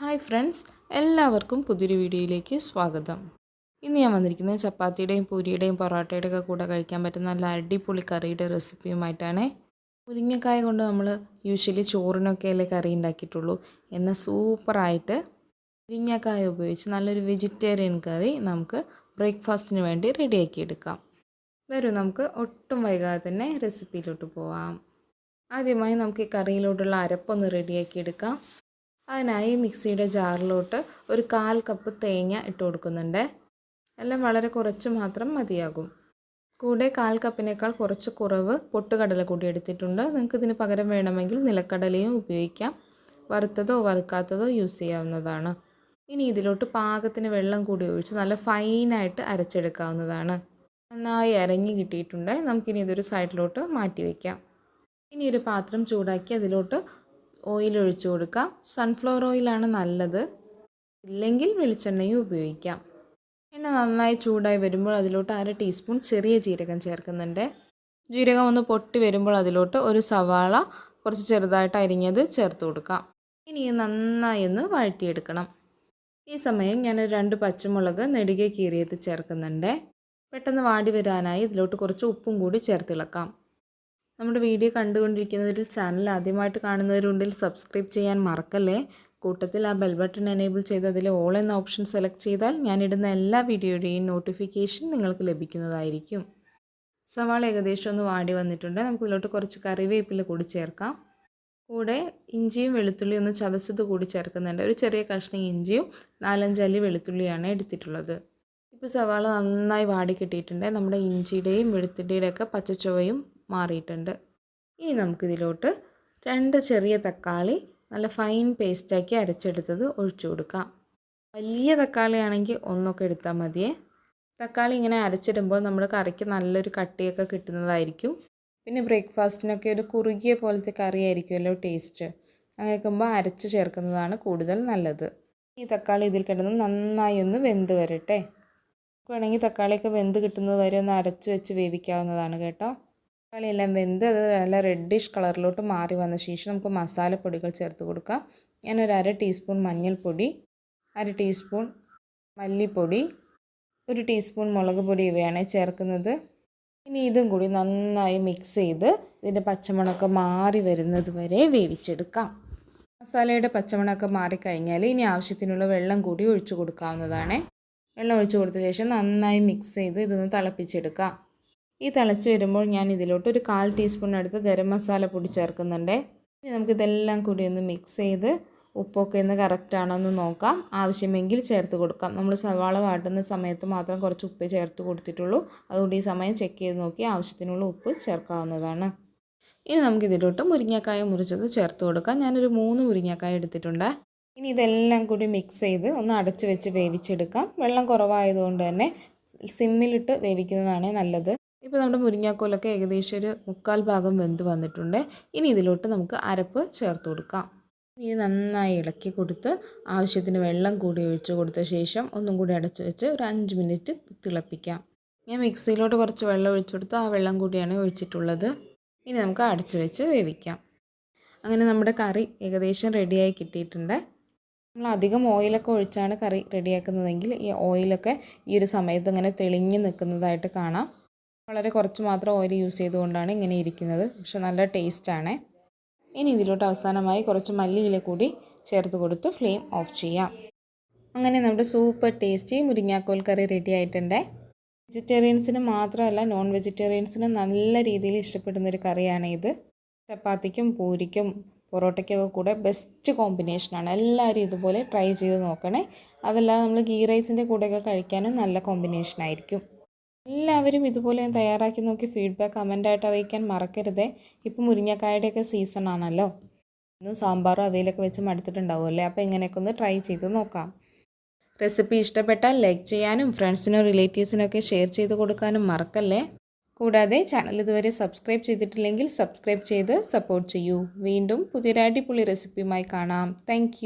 Hi friends എല്ലാവർക്കും പുതിയൊരു വീഡിയോയിലേക്ക് സ്വാഗതം. ഇന്ന് ഞാൻ വന്നിരിക്കുന്നത് ചപ്പാത്തിയുടെയും പൂരിയുടെയും പൊറോട്ടയുടെ ഒക്കെ കൂടെ കഴിക്കാൻ പറ്റുന്ന നല്ല അടിപൊളി കറിയുടെ റെസിപ്പിയുമായിട്ടാണ്. മുരിങ്ങക്കായ കൊണ്ട് നമ്മൾ യൂഷ്വലി ചോറിനൊക്കെ അല്ലേ കറി ഉണ്ടാക്കിയിട്ടുള്ളൂ. എന്നാൽ സൂപ്പറായിട്ട് മുരിങ്ങക്കായ ഉപയോഗിച്ച് നല്ലൊരു വെജിറ്റേറിയൻ കറി നമുക്ക് ബ്രേക്ക്ഫാസ്റ്റിന് വേണ്ടി റെഡിയാക്കി എടുക്കാം. വരൂ നമുക്ക് ഒട്ടും വൈകാതെ തന്നെ റെസിപ്പിയിലോട്ട് പോവാം. ആദ്യമായി നമുക്ക് ഈ കറിയിലോട്ടുള്ള അരപ്പൊന്ന് റെഡിയാക്കി എടുക്കാം. അതിനായി മിക്സിയുടെ ജാറിലോട്ട് ഒരു കാൽ കപ്പ് തേങ്ങ ഇട്ട് കൊടുക്കുന്നുണ്ട്. എല്ലാം വളരെ കുറച്ച് മാത്രം മതിയാകും. കൂടെ കാൽ കപ്പിനേക്കാൾ കുറച്ച് കുറവ് പൊട്ടുകടല കൂടി എടുത്തിട്ടുണ്ട്. നിങ്ങൾക്ക് ഇതിന് പകരം വേണമെങ്കിൽ നിലക്കടലയും ഉപയോഗിക്കാം. വറുത്തതോ വറുക്കാത്തതോ യൂസ് ചെയ്യാവുന്നതാണ്. ഇനി ഇതിലോട്ട് പാകത്തിന് വെള്ളം കൂടി ഒഴിച്ച് നല്ല ഫൈനായിട്ട് അരച്ചെടുക്കാവുന്നതാണ്. നന്നായി അരഞ്ഞ് കിട്ടിയിട്ടുണ്ട്. നമുക്കിനി ഇതൊരു സൈഡിലോട്ട് മാറ്റി വയ്ക്കാം ഇനി ഒരു പാത്രം ചൂടാക്കി അതിലോട്ട് ഓയിൽ ഒഴിച്ചു കൊടുക്കാം. സൺഫ്ലവർ ഓയിലാണ് നല്ലത്. ഇല്ലെങ്കിൽ വെളിച്ചെണ്ണയും ഉപയോഗിക്കാം. എണ്ണ നന്നായി ചൂടായി വരുമ്പോൾ അതിലോട്ട് അര ടീസ്പൂൺ ചെറിയ ജീരകം ചേർക്കുന്നുണ്ട്. ജീരകം ഒന്ന് പൊട്ടി വരുമ്പോൾ അതിലോട്ട് ഒരു സവാള കുറച്ച് ചെറുതായിട്ട് അരിഞ്ഞത് ചേർത്ത് കൊടുക്കാം. ഇനി നന്നായി ഒന്ന് വഴറ്റിയെടുക്കണം. ഈ സമയം ഞാൻ രണ്ട് പച്ചമുളക് നെടുകെ കീറിയത് ചേർക്കുന്നുണ്ട്. പെട്ടെന്ന് വാടി വരാനായി ഇതിലോട്ട് കുറച്ച് ഉപ്പും കൂടി ചേർത്തിളക്കാം. നമ്മുടെ വീഡിയോ കണ്ടുകൊണ്ടിരിക്കുന്നവരിൽ ചാനൽ ആദ്യമായിട്ട് കാണുന്നവരുണ്ടെങ്കിൽ സബ്സ്ക്രൈബ് ചെയ്യാൻ മറക്കല്ലേ? കൂട്ടത്തിൽ ആ ബെൽ ബട്ടൺ എനേബിൾ ചെയ്ത് അതിൽ ഓൾ എന്ന ഓപ്ഷൻ സെലക്ട് ചെയ്താൽ ഞാനിടുന്ന എല്ലാ വീഡിയോയുടെയും നോട്ടിഫിക്കേഷൻ നിങ്ങൾക്ക് ലഭിക്കുന്നതായിരിക്കും. സവാള ഏകദേശം ഒന്ന് വാടി വന്നിട്ടുണ്ട്. നമുക്ക് ഇതിലോട്ട് കുറച്ച് കറിവേപ്പില കൂടി ചേർക്കാം. കൂടെ ഇഞ്ചിയും വെളുത്തുള്ളിയും ഒന്ന് ചതച്ചത് കൂടി ചേർക്കുന്നുണ്ട്. ഒരു ചെറിയ കഷ്ണം ഇഞ്ചിയും നാലഞ്ചല്ലി വെളുത്തുള്ളിയാണ് എടുത്തിട്ടുള്ളത്. ഇപ്പോൾ സവാള നന്നായി വാടി കിട്ടിയിട്ടുണ്ട്. നമ്മുടെ ഇഞ്ചിയുടെയും വെളുത്തുള്ളിയുടെയൊക്കെ പച്ചച്ചുവയും മാറിയിട്ടുണ്ട്. ഇനി നമുക്കിതിലോട്ട് രണ്ട് ചെറിയ തക്കാളി നല്ല ഫൈൻ പേസ്റ്റാക്കി അരച്ചെടുത്തത് ഒഴിച്ചു കൊടുക്കാം. വലിയ തക്കാളി ആണെങ്കിൽ ഒന്നൊക്കെ എടുത്താൽ മതിയേ. തക്കാളി ഇങ്ങനെ അരച്ചിടുമ്പോൾ നമ്മൾ കറിക്ക് നല്ലൊരു കട്ടിയൊക്കെ കിട്ടുന്നതായിരിക്കും. പിന്നെ ബ്രേക്ക്ഫാസ്റ്റിനൊക്കെ ഒരു കുറുകിയ പോലത്തെ കറി ആയിരിക്കുമല്ലോ ടേസ്റ്റ് അങ്ങനെ വെക്കുമ്പോൾ അരച്ച് ചേർക്കുന്നതാണ് കൂടുതൽ നല്ലത്. ഈ തക്കാളി ഇതിൽ കിടന്ന് നന്നായി ഒന്ന് വെന്ത് വരട്ടെ. വേണമെങ്കിൽ തക്കാളിയൊക്കെ വെന്ത് കിട്ടുന്നത് വരെ ഒന്ന് അരച്ച് വെച്ച് വേവിക്കാവുന്നതാണ് കേട്ടോ. തക്കാളിയെല്ലാം വെന്ത് അത് നല്ല റെഡിഷ് കളറിലോട്ട് മാറി വന്ന ശേഷം നമുക്ക് മസാലപ്പൊടികൾ ചേർത്ത് കൊടുക്കാം. ഞാനൊരു അര ടീസ്പൂൺ മഞ്ഞൾപ്പൊടി അര ടീസ്പൂൺ മല്ലിപ്പൊടി ഒരു ടീസ്പൂൺ മുളക് പൊടി ഇവയാണ് ചേർക്കുന്നത്. ഇനി ഇതും കൂടി നന്നായി മിക്സ് ചെയ്ത് ഇതിന്റെ പച്ചമുളക് മാറി വരുന്നത് വരെ വേവിച്ചെടുക്കാം. മസാലയുടെ പച്ചമുളക് മാറിക്കഴിഞ്ഞാൽ ഇനി ആവശ്യത്തിനുള്ള വെള്ളം കൂടി ഒഴിച്ചു കൊടുക്കാവുന്നതാണ്. വെള്ളം ഒഴിച്ചു കൊടുത്ത ശേഷം നന്നായി മിക്സ് ചെയ്ത് ഇതൊന്ന് തിളപ്പിച്ചെടുക്കാം. ഈ തിളച്ച് വരുമ്പോൾ ഞാൻ ഇതിലോട്ട് ഒരു കാൽ ടീസ്പൂൺ അടുത്ത് ഗരം മസാല പൊടി ചേർക്കുന്നുണ്ട്. ഇനി നമുക്കിതെല്ലാം കൂടി ഒന്ന് മിക്സ് ചെയ്ത് ഉപ്പൊക്കെ ഒന്ന് കറക്റ്റാണോ എന്ന് നോക്കാം. ആവശ്യമെങ്കിൽ ചേർത്ത് കൊടുക്കാം. നമ്മൾ സവാള വാട്ടുന്ന സമയത്ത് മാത്രം കുറച്ച് ഉപ്പ് ചേർത്ത് കൊടുത്തിട്ടുള്ളൂ. അതുകൊണ്ട് ഈ സമയം ചെക്ക് ചെയ്ത് നോക്കി ആവശ്യത്തിനുള്ള ഉപ്പ് ചേർക്കാവുന്നതാണ്. ഇനി നമുക്കിതിലോട്ട് മുരിങ്ങക്കായ മുറിച്ചത് ചേർത്ത് കൊടുക്കാം. ഞാനൊരു മൂന്ന് മുരിങ്ങക്കായ എടുത്തിട്ടുണ്ട്. ഇനി ഇതെല്ലാം കൂടി മിക്സ് ചെയ്ത് ഒന്ന് അടച്ച് വെച്ച് വേവിച്ചെടുക്കാം. വെള്ളം കുറവായതുകൊണ്ട് തന്നെ സിമ്മിലിട്ട് വേവിക്കുന്നതാണ് നല്ലത്. ഇപ്പോൾ നമ്മുടെ മുരിങ്ങാക്കോലൊക്കെ ഏകദേശം ഒരു മുക്കാൽ ഭാഗം വെന്ത് വന്നിട്ടുണ്ട്. ഇനി ഇതിലോട്ട് നമുക്ക് അരപ്പ് ചേർത്ത് കൊടുക്കാം. ഇനി നന്നായി ഇളക്കി കൊടുത്ത് ആവശ്യത്തിന് വെള്ളം കൂടി ഒഴിച്ച് കൊടുത്ത ശേഷം ഒന്നും കൂടി അടച്ച് വെച്ച് ഒരു അഞ്ച് മിനിറ്റ് തിളപ്പിക്കാം. ഞാൻ മിക്സിയിലോട്ട് കുറച്ച് വെള്ളം ഒഴിച്ചു കൊടുത്ത് ആ വെള്ളം കൂടിയാണ് ഒഴിച്ചിട്ടുള്ളത്. ഇനി നമുക്ക് അടച്ച് വെച്ച് വേവിക്കാം. അങ്ങനെ നമ്മുടെ കറി ഏകദേശം റെഡിയായി കിട്ടിയിട്ടുണ്ട്. നമ്മൾ അധികം ഓയിലൊക്കെ ഒഴിച്ചാണ് കറി റെഡിയാക്കുന്നതെങ്കിൽ ഈ ഓയിലൊക്കെ ഈ ഒരു സമയത്ത് ഇങ്ങനെ തെളിഞ്ഞ് നിൽക്കുന്നതായിട്ട് കാണാം. വളരെ കുറച്ച് മാത്രം ഓയിൽ യൂസ് ചെയ്തുകൊണ്ടാണ് ഇങ്ങനെ ഇരിക്കുന്നത്. പക്ഷെ നല്ല ടേസ്റ്റാണ് ഇനി ഇതിലോട്ട് അവസാനമായി കുറച്ച് മല്ലിയില കൂടി ചേർത്ത് കൊടുത്ത് ഫ്ലെയിം ഓഫ് ചെയ്യാം. അങ്ങനെ നമ്മുടെ സൂപ്പർ ടേസ്റ്റി മുരിങ്ങാക്കോൽ കറി റെഡി ആയിട്ടുണ്ട്. വെജിറ്റേറിയൻസിന് മാത്രമല്ല നോൺ വെജിറ്റേറിയൻസിനും നല്ല രീതിയിൽ ഇഷ്ടപ്പെടുന്ന ഒരു കറിയാണ് ഇത്. ചപ്പാത്തിക്കും പൂരിക്കും പൊറോട്ടയ്ക്കൊക്കെ കൂടെ ബെസ്റ്റ് കോമ്പിനേഷനാണ് എല്ലാവരും ഇതുപോലെ ട്രൈ ചെയ്ത് നോക്കണേ. അതല്ലാതെ നമ്മൾ ഗീ റൈസിന്റെ കൂടെയൊക്കെ കഴിക്കാനും നല്ല കോമ്പിനേഷനായിരിക്കും എല്ലാവരും ഇതുപോലെ തയ്യാറാക്കി നോക്കി ഫീഡ്ബാക്ക് കമന്റായിട്ട് അറിയിക്കാൻ മറക്കരുതേ. ഇപ്പം മുരിങ്ങക്കായുടെയൊക്കെ സീസൺ ആണല്ലോ. ഇന്നും സാമ്പാറും അവയിലൊക്കെ വെച്ച് മടുത്തിട്ടുണ്ടാവും അല്ലേ? അപ്പോൾ ഇങ്ങനെയൊക്കെ ഒന്ന് ട്രൈ ചെയ്ത് നോക്കാം. റെസിപ്പി ഇഷ്ടപ്പെട്ടാൽ ലൈക്ക് ചെയ്യാനും ഫ്രണ്ട്സിനോ റിലേറ്റീവ്സിനൊക്കെ ഷെയർ ചെയ്ത് കൊടുക്കാനും മറക്കല്ലേ? കൂടാതെ ചാനൽ ഇതുവരെ സബ്സ്ക്രൈബ് ചെയ്തിട്ടില്ലെങ്കിൽ സബ്സ്ക്രൈബ് ചെയ്ത് സപ്പോർട്ട് ചെയ്യൂ. വീണ്ടും പുതിയൊരു അടിപൊളി റെസിപ്പിയുമായി കാണാം. താങ്ക്